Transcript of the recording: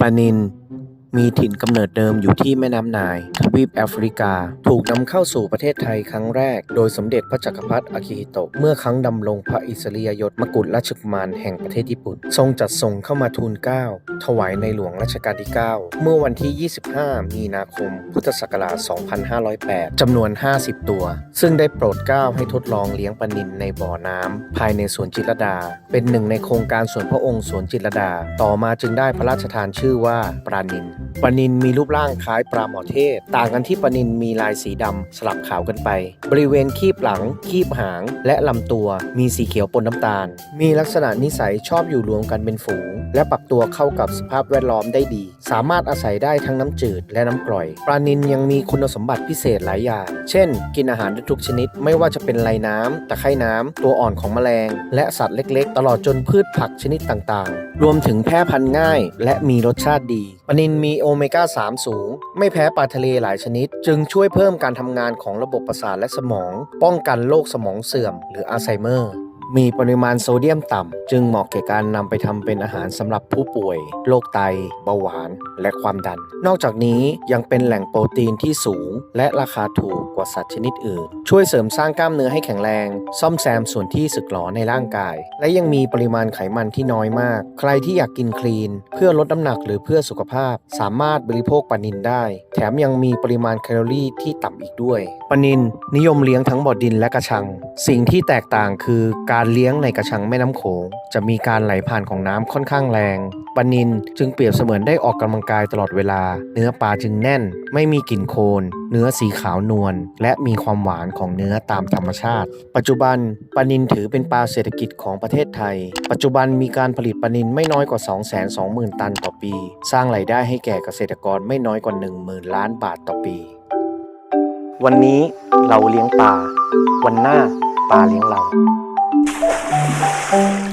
ปลานิล มีถิ่นกำเนิดเดิมอยู่ที่แม่น้ำนาย ทวีปแอฟริกา ถูกนำเข้าสู่ประเทศไทยครั้งแรก โดยสมเด็จพระจักรพรรดิอากิฮิโตะ เมื่อครั้งดำรงพระอิสริยยศมกุฎราชกุมารแห่งประเทศญี่ปุ่น ทรงจัดส่งเข้ามาทูลเกล้าถวายในหลวงรัชกาลที่ 9 เมื่อวันที่ 25 มีนาคม พุทธศักราช 2508 จำนวน 50 ตัว ซึ่งได้โปรดเกล้าให้ทดลองเลี้ยงปลานิลในบ่อน้ำภายในสวนจิตรดา เป็นหนึ่งในโครงการสวนพระองค์สวนจิตรดา ต่อมาจึงได้พระราชทานชื่อว่าปลานิล ปลานิลมีรูปร่างคล้ายปลาหมอเทศ ต่างกันที่ปลานิลมีลายสีดำสลับขาวกันไป บริเวณคีบหลัง คีบหาง และลำตัวมีสีเขียวปนน้ำตาล มีลักษณะนิสัยชอบอยู่รวมกันเป็นฝูง และปรับตัวเข้ากับสภาพแวดล้อมได้ดี สามารถอาศัยได้ทั้งน้ำจืดและน้ำกร่อย ปลานิลยังมีคุณสมบัติพิเศษหลายอย่าง เช่น กินอาหารได้ทุกชนิด ไม่ว่าจะเป็นไรน้ำตะไคร่น้ำตัวอ่อนของแมลง และสัตว์เล็กๆ ตลอดจนพืชผักชนิดต่างๆ รวมถึงแพร่พันธุ์ง่าย และมีรสชาติดีปลานิลมีโโอเมก้า 3 สูง ไม่แพ้ปลาทะเลหลายชนิด จึงช่วยเพิ่มการทำงานของระบบประสาทและสมอง ป้องกันโรคสมองเสื่อม หรืออัลไซเมอร์ มีปริมาณโซเดียมต่ำ จึงเหมาะแก่การนำไปทำเป็นอาหารสำหรับผู้ป่วย โรคไต เบาหวาน และความดัน นอกจากนี้ยังเป็นแหล่งโปรตีนที่สูง และราคาถูกกว่าสัตว์ชนิดอื่น ช่วยเสริมสร้างกล้ามเนื้อให้แข็งแรง ซ่อมแซมส่วนที่สึกหรอในร่างกาย และยังมีปริมาณไขมันที่น้อยมาก ใครที่อยากกินคลีน เพื่อลดน้ำหนักหรือเพื่อสุขภาพ สามารถบริโภคปลานิลได้ แถมยังมีปริมาณแคลอรี่ที่ต่ำอีกด้วยปลานิลนิยมเลี้ยงทั้งบ่อดินและกระชัง สิ่งที่แตกต่างคือการการเลี้ยงในกระชังแม่น้ำโขง จะมีการไหลผ่านของน้ำค่อนข้างแรงปลานิลจึงเปรียบเสมือนได้ออกกำลังกายตลอดเวลา เนื้อปลาจึงแน่น ไม่มีกลิ่นโคลนเนื้อสีขาวนวลและมีความหวานของเนื้อตามธรรมชาติ ปัจจุบันปลานิลถือเป็นปลาเศรษฐกิจของประเทศไทย ปัจจุบันมีการผลิตปลานิลไม่น้อยกว่า 220,000 ตันต่อปี สร้างรายได้ให้แก่เกษตรกรไม่น้อยกว่า 10,000 ล้านบาทต่อปี วันนี้เราเลี้ยงปลาวันหน้าปลาเลี้ยงเรา Oh.